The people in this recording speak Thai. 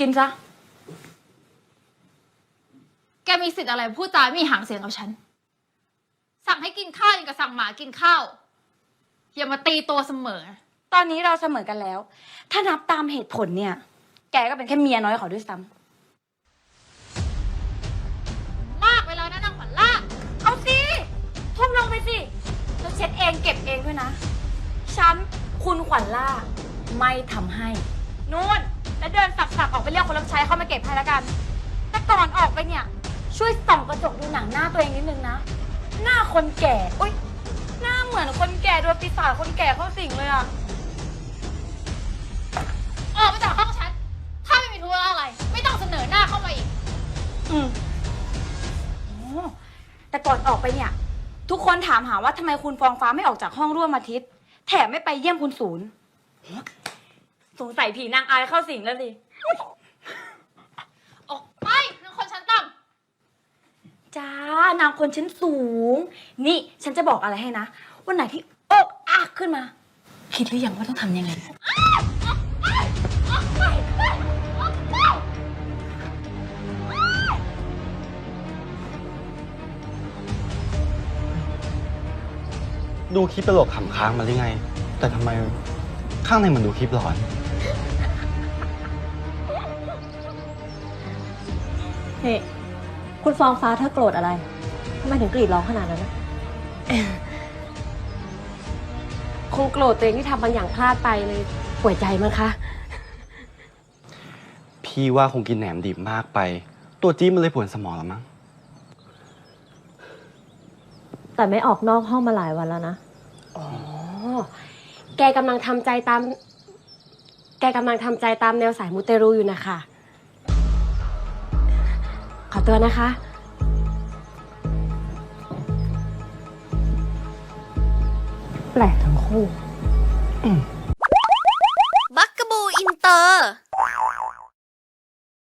กินซะ แกมีสิทธิ์อะไรพูดจาไม่มีหางเสียงกับฉัน สั่งให้กินข้าวยังกับสั่งหมากินข้าว อย่ามาตีตัวเสมอ ตอนนี้เราเสมอกันแล้ว ถ้านับตามเหตุผลเนี่ย แกก็เป็นแค่เมียน้อยเขาด้วยซ้มากไปแล้วนะนางขวัญล่าำเอาสิทุ่มลงไปสิแล้วเช็ดเองเก็บเองด้วยนะ ฉันคุณขวัญล่าไม่ทำให้ รับใช้เข้ามาเก็บให้แล้วกัน แต่ก่อนออกไปเนี่ย ช่วยส่องกระจกดูหนังหน้าตัวเองนิดนึงนะ หน้าคนแก่อุ้ยหน้าเหมือนคนแก่โดนปีศาจคนแก่เข้าสิงเลยอะออกไปจากห้องฉัน ถ้าไม่มีธุระอะไร ไม่ต้องเสนอหน้าเข้ามาอีก อืมโอ้แต่ก่อนออกไปเนี่ย ทุกคนถามหาว่าทำไมคุณฟองฟ้าไม่ออกจากห้องร่วมอาทิตย์ แถมไม่ไปเยี่ยมคุณศูนย์ สงสัยผีนางอายเข้าสิงแล้วดิ ออกไปนางคนชั้นต่ จ้านางคนชั้นสูง นี่ฉันจะบอกอะไรให้นะ วันไหนที่อกอักขึ้นมา คิดหรือยังว่าต้องทำยังไง ดูคลิปตลกขำค้างมาหรือไง แต่ทำไมข้างในมันดูคลิปหลอน เฮ้ คุณฟองฟ้าเธอโกรธอะไรทำไมถึงกรีดร้องขนาดนั้นนะคงโกรธตัวเองที่ทำบางอย่างพลาดไปเลยป่วยใจมั้งคะ พี่ว่าคงกินแหนมดิบมากไป ตัวจี๊ดมันเลยปวดสมองแล้วมั้ง แต่ไม่ออกนอกห้องมาหลายวันแล้วนะ อ๋อ แกกำลังทำใจตาม แกกำลังทำใจตามแนวสายมูเตรูอยู่นะคะขอ ตัวนะคะ แปลกทั้งคู่ บักกะบูอินเตอร์